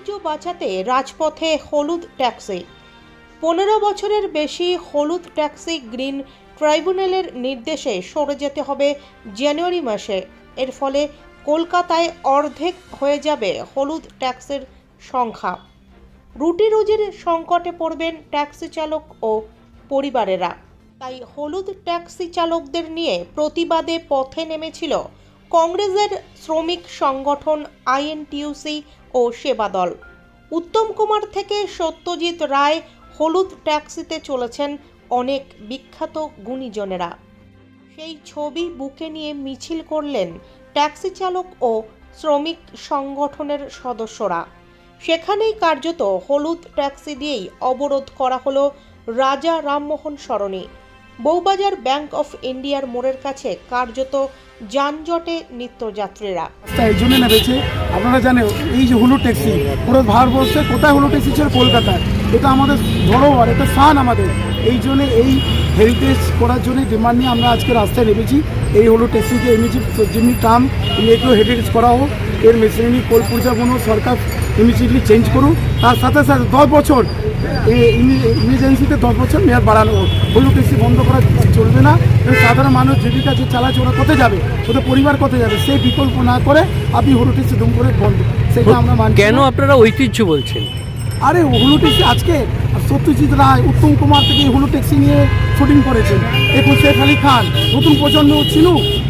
ঐতিহ্য বাঁচাতে রাজপথে হলুদ ট্যাক্সি। পনেরো বছরের বেশি হলুদ ট্যাক্সি গ্রিন ট্রাইব্যুনালের নির্দেশে সরে যেতে হবে জানুয়ারি মাসে। এর ফলে কলকাতায় অর্ধেক হয়ে যাবে হলুদ ট্যাক্সির সংখ্যা। রুটি রুজির সংকটে পড়বেন ট্যাক্সি চালক ও পরিবারেরা। তাই হলুদ ট্যাক্সি চালকদের নিয়ে প্রতিবাদে পথে নেমেছিল কংগ্রেসের শ্রমিক সংগঠন আইএনটিউসি ও সেবাদল উত্তম কুমার থেকে সত্যজিৎ রায় হলুদ ট্যাক্সিতে চলেছেন অনেক বিখ্যাত গুণীজনেরা। সেই ছবি বুকে নিয়ে মিছিল করলেন ট্যাক্সি চালক ও শ্রমিক সংগঠনের সদস্যরা। সেখানেই কার্যত হলুদ ট্যাক্সি দিয়েই অবরোধ করা হলো রাজা রামমোহন সরণি। বউবাজার ব্যাংক অফ ইন্ডিয়ার মোড়ের কাছে কার্যত যানজটে নিত্যযাত্রীরা। এই জন্য নেমেছে। আপনারা জানেন, এই যে হুলু ট্যাক্সি, পুরো ভারতবর্ষে কোথায় হুলু ট্যাক্সি ছিল? কলকাতায়। এটা আমাদের ধরোহর এটা সান আমাদের। এই জন্য এই হেরিটেজ করার জন্য ডিমান্ড নিয়ে আমরা আজকে রাস্তায় নেমেছি। এই হুলু ট্যাক্সিকে এনেছি যেমনি ট্রাম এগুলো হেরিটেজ করা হোক। এর মেশিনারি কোল পরিচালনা সরকার ইমিডিয়েটলি চেঞ্জ করুন। তার সাথে সাথে দশ বছর ইমার্জেন্সিতে দশ বছর মেয়াদ বাড়ানো হুলু বন্ধ করা চলবে না এবং সাধারণ মানুষ জীবিকা যে চালাচ্ছে ওরা কোথায় যাবে? ওদের পরিবার কোথায় যাবে? সেই বিকল্প না করে আপনি হুলু ট্যাক্সি দুম করে বন্ধ। সেটা আমরা মানি। কেন আপনারা ঐতিহ্য বলছেন? আরে হুলু ট্যাক্সি আজকে সত্যজিৎ রায়, উত্তম কুমার থেকে হুলু ট্যাক্সি নিয়ে শুটিং করেছেন। এরপর শেখ আলী খান, নতুন প্রজন্ম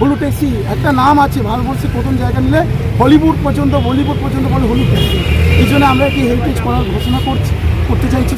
হুলু ট্যাক্সি একটা নাম আছে ভারতবর্ষে প্রথম জায়গা নিলে হলিউড পর্যন্ত বলিউড পর্যন্ত বলে হুলু ট্যাক্সি এই জন্য আমরা একটি হেরিটেজ করার ঘোষণা করছি, করতে চাইছি।